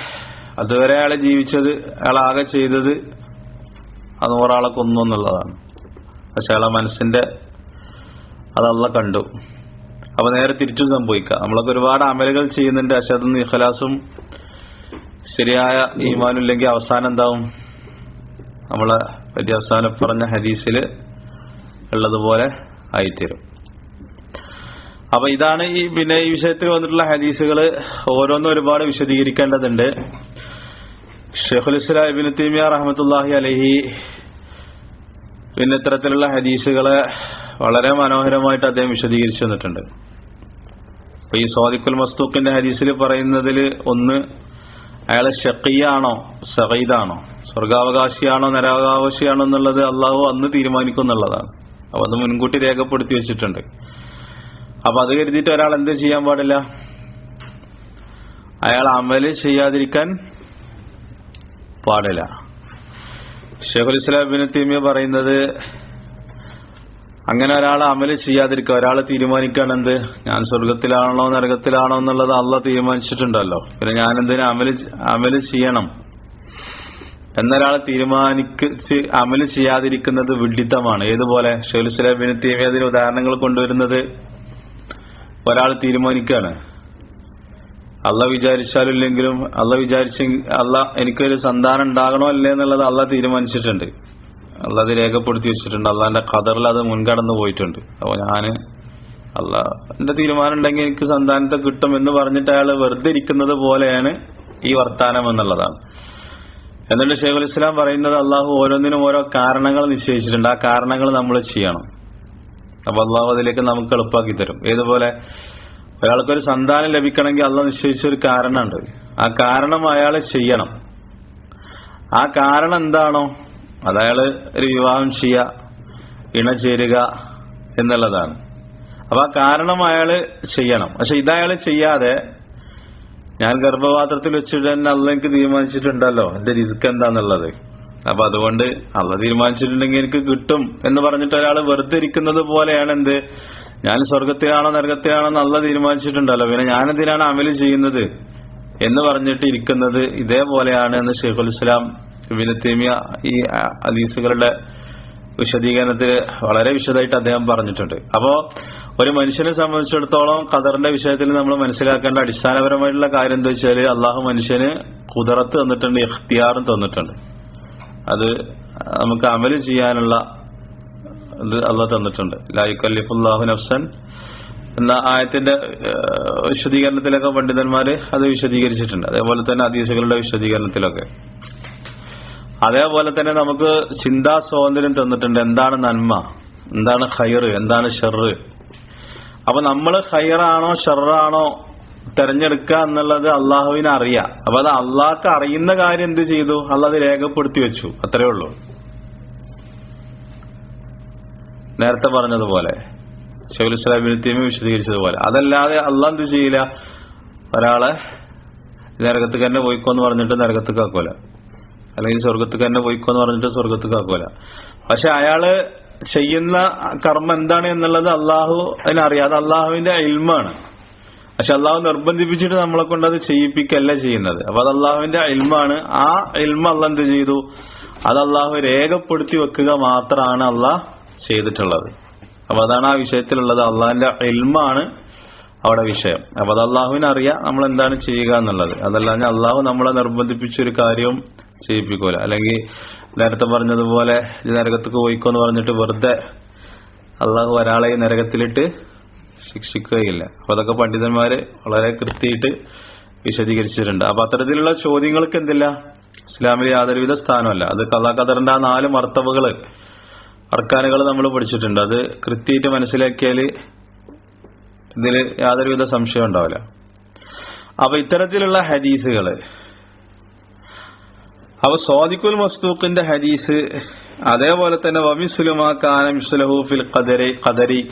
അതുവരെ അയാൾ ജീവിച്ചത് അയാൾ ആകെ ചെയ്തത് അത് ഒരാളെ കൊന്നു എന്നുള്ളതാണ്. പക്ഷെ അയാളെ മനസ്സിന്റെ അതല്ല കണ്ടു. അപ്പൊ നേരെ തിരിച്ചു സംഭവിക്കാം. നമ്മളൊക്കെ ഒരുപാട് അമലുകൾ ചെയ്യുന്നുണ്ട്. പക്ഷെ അതൊന്നും ഇഖലാസും ശരിയായ ഈമാനും ഇല്ലെങ്കിൽ അവസാനം എന്താവും? നമ്മളെ പറ്റി അവസാനം പറഞ്ഞ ഹദീസിൽ ഉള്ളതുപോലെ ആയിത്തീരും. അപ്പൊ ഇതാണ് ഈ പിന്നെ ഈ വിഷയത്തിൽ വന്നിട്ടുള്ള ഹദീസുകൾ ഓരോന്നും ഒരുപാട് വിശദീകരിക്കേണ്ടതുണ്ട്. ഷെഖുൽ ഇബിൻ തീമിയ റഹമത്തല്ലാഹി അലഹി പിന്നെ ഇത്തരത്തിലുള്ള ഹദീസുകളെ വളരെ മനോഹരമായിട്ട് അദ്ദേഹം വിശദീകരിച്ചു തന്നിട്ടുണ്ട്. അപ്പൊ ഈ സ്വാദിഖുൽ മസ്തൂഖിന്റെ ഹദീസിൽ പറയുന്നതിൽ ഒന്ന് അയാൾ ഷക്കിയാണോ സഹീദാണോ സ്വർഗാവകാശിയാണോ നരാവകാശിയാണോ എന്നുള്ളത് അള്ളാഹു അന്ന് തീരുമാനിക്കും എന്നുള്ളതാണ് അപ്പൊ അത് മുൻകൂട്ടി രേഖപ്പെടുത്തി വെച്ചിട്ടുണ്ട്. അപ്പൊ അത് കരുതിയിട്ട് ഒരാൾ എന്ത് ചെയ്യാൻ പാടില്ല? അയാൾ അമൽ ചെയ്യാതിരിക്കാൻ പാടില്ല. ഷെഖുൽ ഇസ്ലാം ബിൻ തീമിയ പറയുന്നത് അങ്ങനെ ഒരാൾ അമൽ ചെയ്യാതിരിക്കുക ഒരാൾ തീരുമാനിക്കുകയാണ് എന്ത്? ഞാൻ സ്വർഗത്തിലാണോ നരകത്തിലാണോ എന്നുള്ളത് അല്ല തീരുമാനിച്ചിട്ടുണ്ടല്ലോ. പിന്നെ ഞാൻ എന്തിനു അമൽ അമൽ ചെയ്യണം? എന്നൊരാൾ തീരുമാനിച്ച് അമൽ ചെയ്യാതിരിക്കുന്നത് വിഡിത്തമാണ്. ഏതുപോലെ? ഷെഖുൽ ഇസ്ലാം ബിൻ തീമിയ അതിന് ഉദാഹരണങ്ങൾ കൊണ്ടുവരുന്നത് ഒരാൾ തീരുമാനിക്കുകയാണ് അല്ല വിചാരിച്ചാലില്ലെങ്കിലും അല്ല വിചാരിച്ച അല്ല എനിക്കൊരു സന്താനം ഉണ്ടാകണോ അല്ലേ എന്നുള്ളത് അള്ള തീരുമാനിച്ചിട്ടുണ്ട്. അള്ള അത് രേഖപ്പെടുത്തി വെച്ചിട്ടുണ്ട്. അള്ളാന്റെ ഖദറിൽ അത് മുൻകടന്നു പോയിട്ടുണ്ട്. അപ്പോൾ ഞാൻ അല്ല എന്റെ തീരുമാനം ഉണ്ടെങ്കിൽ എനിക്ക് സന്താനത്തെ കിട്ടും എന്ന് പറഞ്ഞിട്ട് അയാൾ വെറുതെ ഇരിക്കുന്നത് പോലെയാണ് ഈ വർത്താനം എന്നുള്ളതാണ്. എന്നിട്ട് ഷെയ്ഖുൽ ഇസ്ലാം പറയുന്നത് അള്ളാഹു ഓരോന്നിനും ഓരോ കാരണങ്ങൾ നിശ്ചയിച്ചിട്ടുണ്ട്. ആ കാരണങ്ങൾ നമ്മൾ ചെയ്യണം. അപ്പൊ അള്ളാഹു അതിലേക്ക് നമുക്ക് എളുപ്പാക്കി തരും. ഏതുപോലെ ഒരാൾക്കൊരു സന്താനം ലഭിക്കണമെങ്കിൽ അള്ള നിശ്ചയിച്ച ഒരു കാരണമുണ്ട്. ആ കാരണം അയാൾ ചെയ്യണം. ആ കാരണം എന്താണോ? അയാൾ ഒരു വിവാഹം ചെയ്യുക ഇണചേരുക എന്നുള്ളതാണ്. അപ്പൊ ആ കാരണം അയാൾ ചെയ്യണം. പക്ഷെ ഇതയാൾ ചെയ്യാതെ ഞാൻ ഗർഭപാത്രത്തിൽ വെച്ചിട്ട് തന്നെ അള്ള എനിക്ക് തീരുമാനിച്ചിട്ടുണ്ടല്ലോ. എന്റെ റിസ്ക് എന്താന്നുള്ളത്? അപ്പൊ അതുകൊണ്ട് അള്ള തീരുമാനിച്ചിട്ടുണ്ടെങ്കിൽ എനിക്ക് കിട്ടും എന്ന് പറഞ്ഞിട്ട് ഒരാൾ വെറുതെ ഇരിക്കുന്നത് പോലെയാണ് എന്ത്? ഞാൻ സ്വർഗത്തിലാണോ നരകത്തെയാണോ നല്ല തീരുമാനിച്ചിട്ടുണ്ടല്ലോ. പിന്നെ ഞാനെന്തിനാണ് അമൽ ചെയ്യുന്നത്? എന്ന് പറഞ്ഞിട്ട് ഇരിക്കുന്നത് ഇതേപോലെയാണ് എന്ന് ഷെയ്ഖുൽ ഇസ്ലാം ഇബിന് തേമിയ ഈ ഹദീസുകളുടെ വിശദീകരണത്തിൽ വളരെ വിശദമായിട്ട് അദ്ദേഹം പറഞ്ഞിട്ടുണ്ട്. അപ്പോ ഒരു മനുഷ്യനെ സംബന്ധിച്ചിടത്തോളം ഖദറിന്റെ വിഷയത്തിൽ നമ്മൾ മനസ്സിലാക്കേണ്ട അടിസ്ഥാനപരമായിട്ടുള്ള കാര്യം എന്താ വെച്ചാൽ അള്ളാഹു മനുഷ്യന് കുതിറത്ത് തന്നിട്ടുണ്ട് ഇഖ്തിയാറും തന്നിട്ടുണ്ട്. അത് നമുക്ക് അമൽ ചെയ്യാനുള്ള ഇത് അള്ളാഹ് തന്നിട്ടുണ്ട്. ലായുക്കല്ലിഫുല്ലാഹു നഫ്സൻ എന്ന ആയത്തിന്റെ വിശദീകരണത്തിലൊക്കെ പണ്ഡിതന്മാര് അത് വിശദീകരിച്ചിട്ടുണ്ട്. അതേപോലെ തന്നെ ഹദീസുകളുടെ വിശദീകരണത്തിലൊക്കെ. അതേപോലെ തന്നെ നമുക്ക് ചിന്താ സ്വാതന്ത്ര്യം തന്നിട്ടുണ്ട്. എന്താണ് നന്മ? എന്താണ് ഹയർ എന്താണ് ഷെറ് അപ്പൊ നമ്മൾ ഹയറാണോ ഷെറാണോ തെരഞ്ഞെടുക്കുക എന്നുള്ളത് അള്ളാഹുവിനെ അറിയാം അപ്പൊ അത് അള്ളാഹ്ക്ക് അറിയുന്ന കാര്യം എന്ത് ചെയ്തു? അള്ളാഹ് രേഖപ്പെടുത്തി വെച്ചു. അത്രേ ഉള്ളൂ. നേരത്തെ പറഞ്ഞതുപോലെ ഷെഖുൽ ഇസ്ലാമിന് തീമി വിശദീകരിച്ചതുപോലെ. അതല്ലാതെ അള്ളാഹ് എന്ത് ചെയ്യില്ല? ഒരാളെ നരകത്ത് തന്നെ പോയിക്കോന്ന് പറഞ്ഞിട്ട് നരകത്ത് ആക്കൂല അല്ലെങ്കിൽ സ്വർഗത്ത് തന്നെ പോയിക്കോന്ന് പറഞ്ഞിട്ട് സ്വർഗത്ത് ആക്കൂല പക്ഷെ അയാൾ ചെയ്യുന്ന കർമ്മം എന്താണ് എന്നുള്ളത് അള്ളാഹു അതിനറിയാം. അത് അള്ളാഹുവിന്റെ ഇൽമാണ്. പക്ഷെ അള്ളാഹു നിർബന്ധിപ്പിച്ചിട്ട് നമ്മളെ കൊണ്ട് അത് ചെയ്യിപ്പിക്കല്ല ചെയ്യുന്നത്. അപ്പൊ അത് അള്ളാഹുവിന്റെ ഇൽമാണ്. ആ ഇൽമ അള്ളാഹ് എന്ത് ചെയ്തു? അത് അള്ളാഹു രേഖപ്പെടുത്തി വെക്കുക മാത്രമാണ് അള്ളാഹ് ചെയ്തിട്ടുള്ളത്. അപ്പൊ അതാണ് ആ വിഷയത്തിലുള്ളത്. അള്ളാഹിന്റെ ഇൽമാണ് അവിടെ വിഷയം. അപ്പൊ അത് അള്ളാഹുവിനെ അറിയാം നമ്മൾ എന്താണ് ചെയ്യുക എന്നുള്ളത്. അതല്ലാതെ അള്ളാഹു നമ്മളെ നിർബന്ധിപ്പിച്ചൊരു കാര്യവും ചെയ്യിപ്പിക്കൂല. അല്ലെങ്കിൽ നേരത്തെ പറഞ്ഞതുപോലെ ഈ പോയിക്കോ എന്ന് പറഞ്ഞിട്ട് വെറുതെ അള്ളാഹു ഒരാളെ നരകത്തിലിട്ട് ശിക്ഷിക്കുകയില്ല. അപ്പൊ അതൊക്കെ പണ്ഡിതന്മാര് വളരെ കൃത്യമായിട്ട് വിശദീകരിച്ചിട്ടുണ്ട്. അപ്പൊ അത്തരത്തിലുള്ള ചോദ്യങ്ങൾക്ക് എന്തില്ല? ഇസ്ലാമിൽ യാതൊരുവിധ സ്ഥാനമല്ല. അത് കഥാകഥറിന്റെ ആ നാല് മർത്തവകൾ അർക്കാനുകൾ നമ്മൾ പഠിച്ചിട്ടുണ്ട്. അത് കൃത്യമായിട്ട് മനസ്സിലാക്കിയാൽ ഇതിൽ യാതൊരുവിധ സംശയം ഉണ്ടാവില്ല. അപ്പൊ ഇത്തരത്തിലുള്ള ഹദീസുകൾ അപ്പൊ സ്വാദിഖുൽ മസ്തൂഖിന്റെ ഹദീസ് അതേപോലെ തന്നെ ഫിൽ ഖദരി ഖദരി.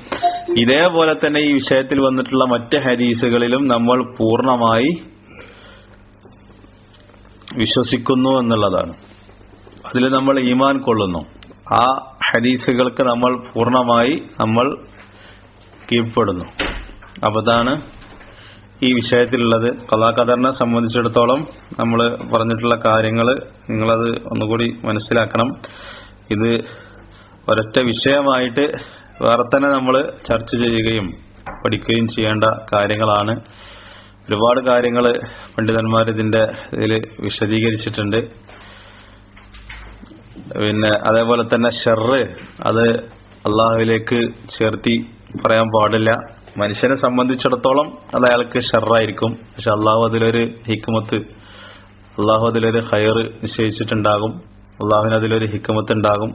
ഇതേപോലെ തന്നെ ഈ വിഷയത്തിൽ വന്നിട്ടുള്ള മറ്റ് ഹദീസുകളിലും നമ്മൾ പൂർണമായി വിശ്വസിക്കുന്നു എന്നുള്ളതാണ്. അതിൽ നമ്മൾ ഈമാൻ കൊള്ളുന്നു. ആ ഹദീസുകൾക്ക് നമ്മൾ പൂർണമായി നമ്മൾ കീഴ്പ്പെടുന്നു. അപ്പൊ അതാണ് ഈ വിഷയത്തിലുള്ളത്. കഥാകഥറിനെ സംബന്ധിച്ചിടത്തോളം നമ്മൾ പറഞ്ഞിട്ടുള്ള കാര്യങ്ങൾ നിങ്ങളത് ഒന്നുകൂടി മനസ്സിലാക്കണം. ഇത് ഒരൊറ്റ വിഷയമായിട്ട് വേറെ തന്നെ നമ്മൾ ചർച്ച ചെയ്യുകയും പഠിക്കുകയും ചെയ്യേണ്ട കാര്യങ്ങളാണ്. ഒരുപാട് കാര്യങ്ങൾ പണ്ഡിതന്മാർ ഇതിന്റെ ഇതിൽ വിശദീകരിച്ചിട്ടുണ്ട്. പിന്നെ അതേപോലെ തന്നെ ഷെറ് അത് അള്ളാഹുവിലേക്ക് ചേർത്തി പറയാൻ പാടില്ല. മനുഷ്യനെ സംബന്ധിച്ചിടത്തോളം അത് അയാൾക്ക് ഷെറായിരിക്കും. പക്ഷെ അള്ളാഹു അതിലൊരു ഹിക്കുമത്ത് അള്ളാഹു അതിലൊരു ഹയർ നിശ്ചയിച്ചിട്ടുണ്ടാകും. അള്ളാഹുവിന് അതിലൊരു ഹിക്കുമത്ത് ഉണ്ടാകും.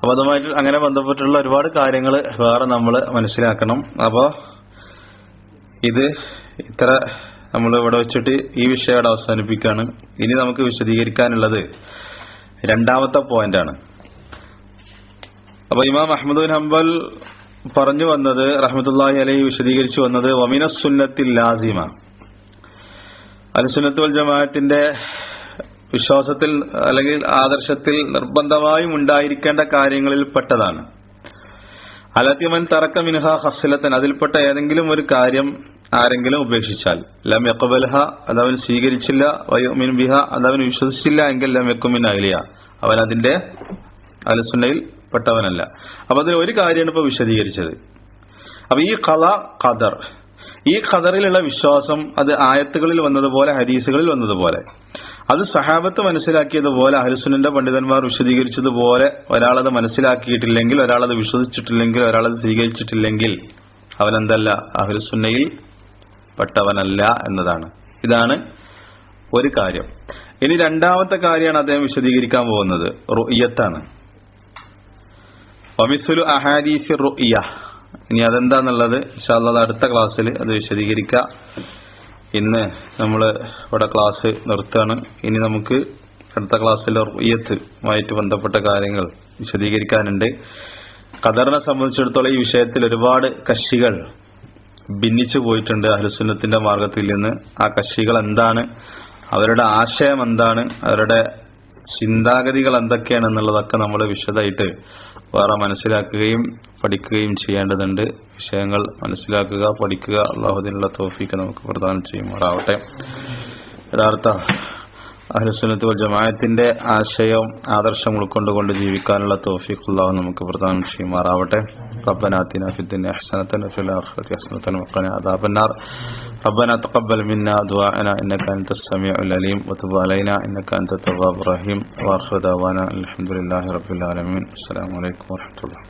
അപ്പൊ അതുമായിട്ട് അങ്ങനെ ബന്ധപ്പെട്ടുള്ള ഒരുപാട് കാര്യങ്ങൾ വേറെ നമ്മൾ മനസ്സിലാക്കണം. അപ്പോൾ ഇത് ഇത്ര നമ്മൾ ഇവിടെ വെച്ചിട്ട് ഈ വിഷയം അവസാനിപ്പിക്കുകയാണ്. ഇനി നമുക്ക് വിശദീകരിക്കാനുള്ളത് രണ്ടാമത്തെ പോയിന്റാണ്. അപ്പൊ ഇമാം അഹമ്മദ് ഹംബൽ പറഞ്ഞു വന്നത് റഹ്മത്തുല്ലാഹി അലൈഹി വിശദീകരിച്ചു വന്നത് വമിന സുന്നത്തിൽ ലാസിമ. അൽസുന്നത്ത് വൽ ജമാഅത്തിന്റെ വിശ്വാസത്തിൽ അല്ലെങ്കിൽ ആദർശത്തിൽ നിർബന്ധമായും ഉണ്ടായിരിക്കേണ്ട കാര്യങ്ങളിൽ പെട്ടതാണ്. അലത്തിമൻ തറക്ക മിൻഹ ഹസ്ലത്തൻ അതിൽപ്പെട്ട ഏതെങ്കിലും ഒരു കാര്യം ആരെങ്കിലും ഉപേക്ഷിച്ചാൽ. ലം യക്കബൽഹ അതവൻ സ്വീകരിച്ചില്ല. വയോമിൻ ബിഹ അതവൻ വിശ്വസിച്ചില്ല എങ്കിൽ ലം യക്കുമിൻ അഹ്ലിയ. അവൻ അതിന്റെ അലസുന്നയിൽ പെട്ടവനല്ല. അപ്പൊ അതിൽ ഒരു കാര്യമാണ് ഇപ്പൊ വിശദീകരിച്ചത്. അപ്പൊ ഈ കഥ ഖദർ. ഈ ഖദറിലുള്ള വിശ്വാസം അത് ആയത്തുകളിൽ വന്നതുപോലെ ഹരീസുകളിൽ വന്നതുപോലെ. അത് സഹാബത്ത് മനസ്സിലാക്കിയതുപോലെ അഹലുസുനന്റെ പണ്ഡിതന്മാർ വിശദീകരിച്ചതുപോലെ ഒരാളത് മനസ്സിലാക്കിയിട്ടില്ലെങ്കിൽ ഒരാളത് വിശ്വസിച്ചിട്ടില്ലെങ്കിൽ ഒരാളത് സ്വീകരിച്ചിട്ടില്ലെങ്കിൽ അവനെന്തല്ല? അഹ്ലുസുന്നയിൽ പെട്ടവനല്ല എന്നതാണ്. ഇതാണ് ഒരു കാര്യം. ഇനി രണ്ടാമത്തെ കാര്യമാണ് അദ്ദേഹം വിശദീകരിക്കാൻ പോകുന്നത്. റുയ്യത്താണ് ഒമിസുലു അഹാദീസി റുയ്യ ഇനി അതെന്താന്നുള്ളത്? ഇൻഷാല്ലാ അടുത്ത ക്ലാസ്സിൽ അത് വിശദീകരിക്കാം. ഇന്ന് നമ്മൾ ഇവിടെ ക്ലാസ് നിർത്തുകയാണ്. ഇനി നമുക്ക് അടുത്ത ക്ലാസ്സിൽ റുയ്യത്തുമായിട്ട് ബന്ധപ്പെട്ട കാര്യങ്ങൾ വിശദീകരിക്കാനുണ്ട്. ഖദറിനെ സംബന്ധിച്ചിടത്തോളം ഈ വിഷയത്തിൽ ഒരുപാട് കക്ഷികൾ ഭിന്നിച്ചു പോയിട്ടുണ്ട് അഹ്ലുസുന്നത്തിന്റെ മാർഗത്തിൽ നിന്ന്. ആ കക്ഷികൾ എന്താണ്? അവരുടെ ആശയം എന്താണ്? അവരുടെ ചിന്താഗതികൾ എന്തൊക്കെയാണ് എന്നുള്ളതൊക്കെ നമ്മൾ വിശദമായിട്ട് വേറെ മനസ്സിലാക്കുകയും പഠിക്കുകയും ചെയ്യേണ്ടതുണ്ട്. വിഷയങ്ങൾ മനസ്സിലാക്കുക പഠിക്കുക അള്ളാഹുദിനുള്ള തോഫിക്ക് നമുക്ക് പ്രദാനം ചെയ്യുമാറാവട്ടെ. യഥാർത്ഥ അഹ്ലുസുന്നത്ത് വൽ ജമാഅത്തിന്റെ ആശയം ആദർശം ഉൾക്കൊണ്ടുകൊണ്ട് ജീവിക്കാനുള്ള തോഫിക്ക് അള്ളാഹു നമുക്ക് പ്രദാനം ചെയ്യുമാറാവട്ടെ. ربنا آتنا في الدنيا حسنة وفي الآخرة حسنة وقنا عذاب النار. ربنا تقبل منا دعاءنا إنك أنت السميع العليم وتب علينا إنك أنت التواب الرحيم. وآخر دعوانا الحمد لله رب العالمين. السلام عليكم ورحمة الله.